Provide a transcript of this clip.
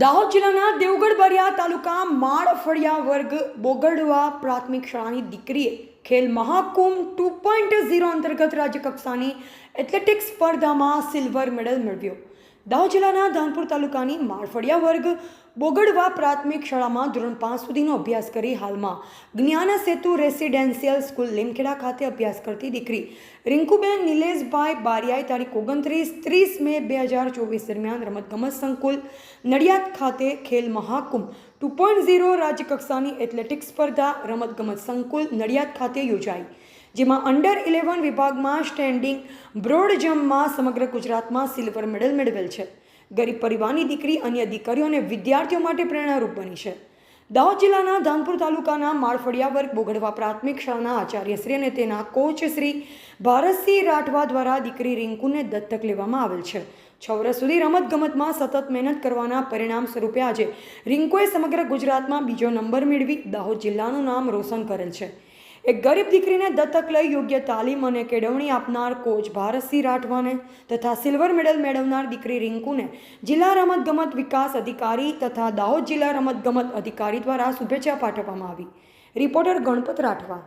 દાહોદ જિલ્લાના દેવગઢ બરિયા તાલુકા માળ ફળિયા વર્ગ બોગડવા પ્રાથમિક શાળાની દીકરીએ ખેલ મહાકુંભ ટુ પોઈન્ટ ઝીરો અંતર્ગત રાજ્યકક્ષાની એથ્લેટિક્સ સ્પર્ધામાં સિલ્વર મેડલ મેળવ્યો. દાહોદ જિલ્લાના ધાનપુર તાલુકાની માળફળિયા વર્ગ બોગડવા પ્રાથમિક શાળામાં ધોરણ પાંચ સુધીનો અભ્યાસ કરી હાલમાં જ્ઞાન સેતુ રેસિડેન્શિયલ સ્કૂલ લીમખેડા ખાતે અભ્યાસ કરતી દીકરી. રિંકુબેન નિલેશભાઈ બારિયાએ તારીખ ઓગણત્રીસ ત્રીસ મે બે હજાર ચોવીસ દરમિયાન રમતગમત સંકુલ નડિયાદ ખાતે Khel Mahakumbh two point zero રાજ્યકક્ષાની એથ્લેટિક્સ સ્પર્ધા રમતગમત સંકુલ નડિયાદ ખાતે યોજાઈ. જેમાં અંડર ઇલેવન વિભાગમાં સ્ટેન્ડિંગ બ્રોડ જમ્પમાં સમગ્ર ગુજરાતમાં સિલ્વર મેડલ મેળવેલ છે. ગરીબ પરિવારની દીકરી, અન્ય દીકરીઓ અને વિદ્યાર્થીઓ માટે પ્રેરણારૂપ બની છે. દાહોદ જિલ્લાના ધાનપુર તાલુકાના માળફળિયા વર્ગ બોગડવા પ્રાથમિક શાળાના આચાર્યશ્રી અને તેના કોચ શ્રી ભારતસિંહ રાઠવા દ્વારા દીકરી રિંકુને દત્તક લેવામાં આવેલ છે. છ વર્ષ સુધી રમતગમતમાં સતત મહેનત કરવાના પરિણામ સ્વરૂપે આજે રિંકુએ સમગ્ર ગુજરાતમાં બીજો નંબર મેળવી દાહોદ જિલ્લાનું નામ રોશન કરેલ છે. એક ગરીબ દીકરીને દત્તક લઈ યોગ્ય તાલીમ અને કેળવણી આપનાર કોચ ભારતસિંહ રાઠવાને તથા સિલ્વર મેડલ મેળવનાર દીકરી રિંકુને જિલ્લા રમતગમત વિકાસ અધિકારી તથા દાહોદ જિલ્લા રમતગમત અધિકારી દ્વારા શુભેચ્છા પાઠવવામાં આવી. રિપોર્ટર ગણપત રાઠવા.